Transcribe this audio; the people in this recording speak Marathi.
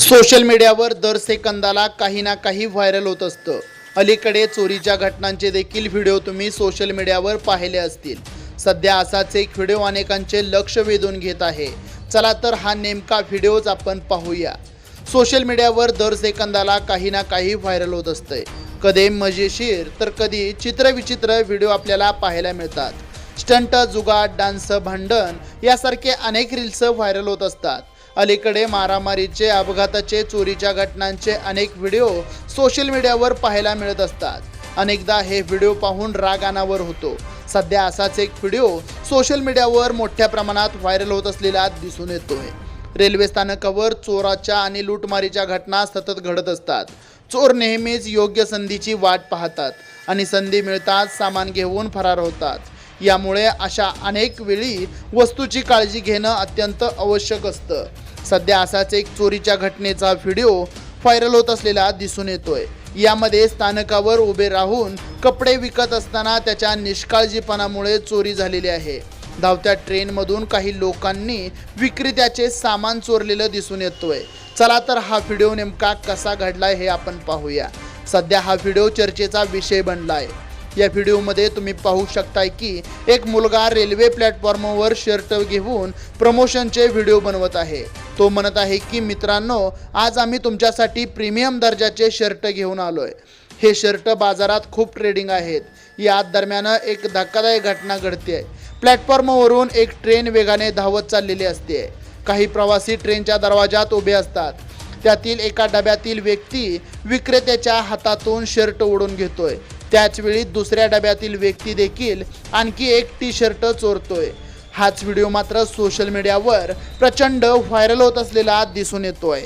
सोशल मीडियावर दर सेकंदाला काही ना काही व्हायरल होत असतं. अलीकडे चोरीच्या घटनांचे देखील व्हिडिओ तुम्ही सोशल मीडियावर पाहिले असतील. सध्या असाच एक व्हिडिओ अनेकांचे लक्ष वेधून घेत आहे. चला तर हा नेमका व्हिडिओज आपण पाहूया. सोशल मीडियावर दर सेकंदाला काही ना काही व्हायरल होत असतंय. कधी मजेशीर तर कधी चित्रविचित्र व्हिडिओ आपल्याला पाहायला मिळतात. स्टंट जुगाड डान्स भांडण यासारखे अनेक रील्स व्हायरल होत असतात. अलीकडे मारामारीचे अपघाताचे चोरीच्या घटनांचे अनेक व्हिडिओ सोशल मीडियावर पाहायला मिळत असतात. अनेकदा हे व्हिडिओ पाहून राग अनावर होतो. सध्या असाच एक व्हिडिओ सोशल मीडियावर मोठ्या प्रमाणात व्हायरल होत असलेला दिसून येतोय. रेल्वे स्थानकावर चोराच्या आणि लूटमारीच्या घटना सतत घडत असतात. चोर नेहमीच योग्य संधीची वाट पाहतात आणि संधी मिळताच सामान घेऊन फरार होतात. यामुळे अशा अनेक वेळी वस्तूची काळजी घेणं अत्यंत आवश्यक असतं. सध्या असाच एक चोरीच्या घटनेचा व्हिडिओ व्हायरल होत असलेला दिसून येतोय. यामध्ये स्थानकावर उभे राहून कपडे विकत असताना त्याच्या निष्काळजीपणामुळे चोरी झालेली आहे. धावत्या ट्रेनमधून काही लोकांनी विक्रेत्याचे सामान चोरलेलं दिसून येतोय. चला तर हा व्हिडिओ नेमका कसा घडलाय हे आपण पाहूया. सध्या हा व्हिडिओ चर्चेचा विषय बनलाय. या व्हिडिओमध्ये तुम्ही पाहू शकताय की एक मुलगा रेल्वे प्लॅटफॉर्मवर शर्ट घेऊन प्रमोशनचे व्हिडिओ बनवत आहे. तो म्हणत आहे की मित्रांनो आज आम्ही तुमच्यासाठी प्रीमियम दर्जाचे शर्ट घेऊन आलोय. हे शर्ट बाजारात खूप ट्रेडिंग आहेत. या दरम्यान एक धक्कादायक घटना घडते प्लॅटफॉर्मवरून एक ट्रेन वेगाने धावत चाललेली असते. काही प्रवासी ट्रेनच्या दरवाजात उभे असतात. त्यातील एका डब्यातील व्यक्ती विक्रेत्याच्या हातातून शर्ट ओढून घेतोय. त्याचवेळी दुसऱ्या डब्यातील व्यक्ती देखील आणखी एक टी शर्ट चोरतोय. हाच व्हिडिओ मात्र सोशल मीडियावर प्रचंड व्हायरल होत असलेला दिसून येतोय.